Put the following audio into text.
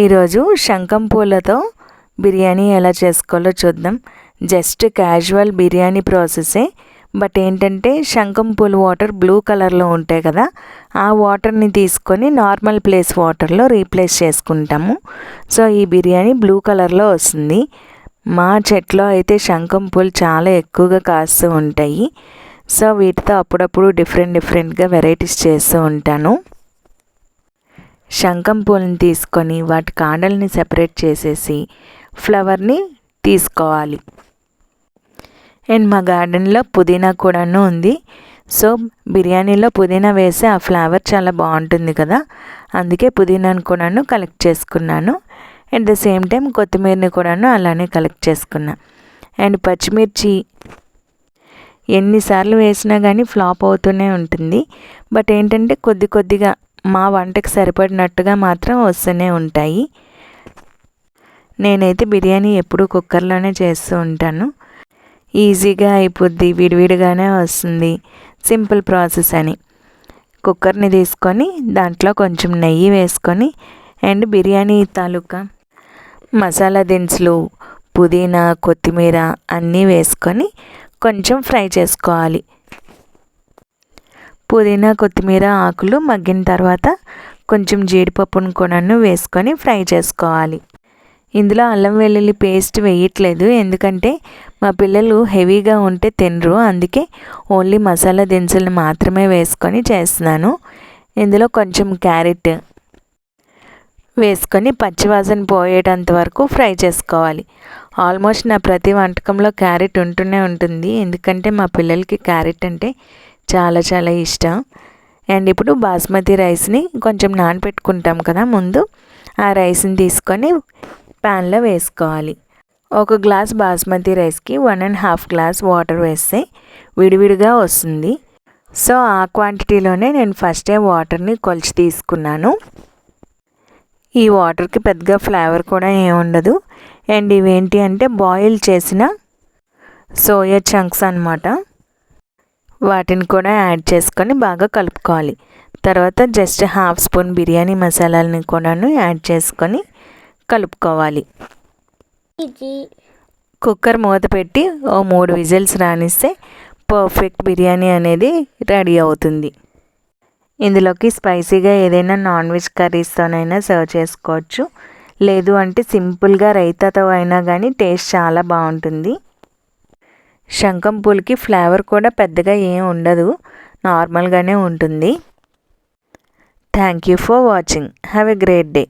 ఈరోజు శంఖం పూలతో బిర్యానీ ఎలా చేసుకోవాలో చూద్దాం. జస్ట్ క్యాజువల్ బిర్యానీ ప్రాసెసే. బట్ ఏంటంటే శంఖం పూల వాటర్ బ్లూ కలర్లో ఉంటాయి కదా ఆ వాటర్ని తీసుకొని నార్మల్ ప్లేస్ వాటర్లో రీప్లేస్ చేసుకుంటాము. సో ఈ బిర్యానీ బ్లూ కలర్లో వస్తుంది. మా చెట్లో అయితే శంఖం పూలు చాలా ఎక్కువగా కాస్తూ ఉంటాయి. సో వీటితో అప్పుడప్పుడు డిఫరెంట్ డిఫరెంట్గా వెరైటీస్ చేస్తూ ఉంటాను. శంఖం పూలని తీసుకొని వాటి కాండల్ని సెపరేట్ చేసేసి ఫ్లవర్ని తీసుకోవాలి. అండ్ మా గార్డెన్లో పుదీనా కూడాను ఉంది. సో బిర్యానీలో పుదీనా వేస్తే ఆ ఫ్లేవర్ చాలా బాగుంటుంది కదా. అందుకే పుదీనాను కూడాను కలెక్ట్ చేసుకున్నాను. అట్ ద సేమ్ టైం కొత్తిమీరని కూడాను అలానే కలెక్ట్ చేసుకున్నా. అండ్ పచ్చిమిర్చి ఎన్నిసార్లు వేసినా కానీ ఫ్లాప్ అవుతూనే ఉంటుంది. బట్ ఏంటంటే కొద్ది కొద్దిగా మా వంటకి సరిపడినట్టుగా మాత్రం వస్తూనే ఉంటాయి. నేనైతే బిర్యానీ ఎప్పుడూ కుక్కర్లోనే చేస్తూ ఉంటాను. ఈజీగా అయిపోద్ది విడివిడిగానే వస్తుంది. సింపుల్ ప్రాసెస్ అని. కుక్కర్ని తీసుకొని దాంట్లో కొంచెం నెయ్యి వేసుకొని అండ్ బిర్యానీ తాలూకా మసాలా దినుసులు పుదీనా కొత్తిమీర అన్నీ వేసుకొని కొంచెం ఫ్రై చేసుకోవాలి. పుదీనా కొత్తిమీర ఆకులు మగ్గిన తర్వాత కొంచెం జీడిపప్పును కొనను వేసుకొని ఫ్రై చేసుకోవాలి. ఇందులో అల్లం వెల్లుల్లి పేస్ట్ వేయట్లేదు. ఎందుకంటే మా పిల్లలు హెవీగా ఉంటే తినరు. అందుకే ఓన్లీ మసాలా దినుసులు మాత్రమే వేసుకొని చేస్తున్నాను. ఇందులో కొంచెం క్యారెట్ వేసుకొని పచ్చివాసన పోయేటంత వరకు ఫ్రై చేసుకోవాలి. ఆల్మోస్ట్ నా ప్రతి వంటకంలో క్యారెట్ ఉంటూనే ఉంటుంది. ఎందుకంటే మా పిల్లలకి క్యారెట్ అంటే చాలా చాలా ఇష్టం. అండ్ ఇప్పుడు బాస్మతి రైస్ని కొంచెం నానబెట్టుకుంటాం కదా ముందు. ఆ రైస్ని తీసుకొని ప్యాన్లో వేసుకోవాలి. ఒక గ్లాస్ బాస్మతి రైస్కి one and half glass water వేస్తే విడివిడిగా వస్తుంది. సో ఆ క్వాంటిటీలోనే నేను ఫస్టే వాటర్ని కొలిచి తీసుకున్నాను. ఈ వాటర్కి పెద్దగా ఫ్లేవర్ కూడా ఏముండదు అండ్ ఇవేంటి అంటే బాయిల్ చేసిన సోయా చంక్స్ అనమాట వాటిని కూడా యాడ్ చేసుకొని బాగా కలుపుకోవాలి. తర్వాత జస్ట్ హాఫ్ స్పూన్ బిర్యానీ మసాలాలని కూడాను యాడ్ చేసుకొని కలుపుకోవాలి. కుక్కర్ మూత పెట్టి ఓ మూడు విజిల్స్ రానిస్తే పర్ఫెక్ట్ బిర్యానీ అనేది రెడీ అవుతుంది. ఇందులోకి స్పైసీగా ఏదైనా నాన్ వెజ్ కర్రీస్తోనైనా సర్వ్ చేసుకోవచ్చు. లేదు అంటే సింపుల్గా రైతాతో అయినా కానీ టేస్ట్ చాలా బాగుంటుంది. శంఖం పూలకి ఫ్లేవర్ కూడా పెద్దగా ఏం ఉండదు. నార్మల్గానే ఉంటుంది. Thank you for watching. Have a great day.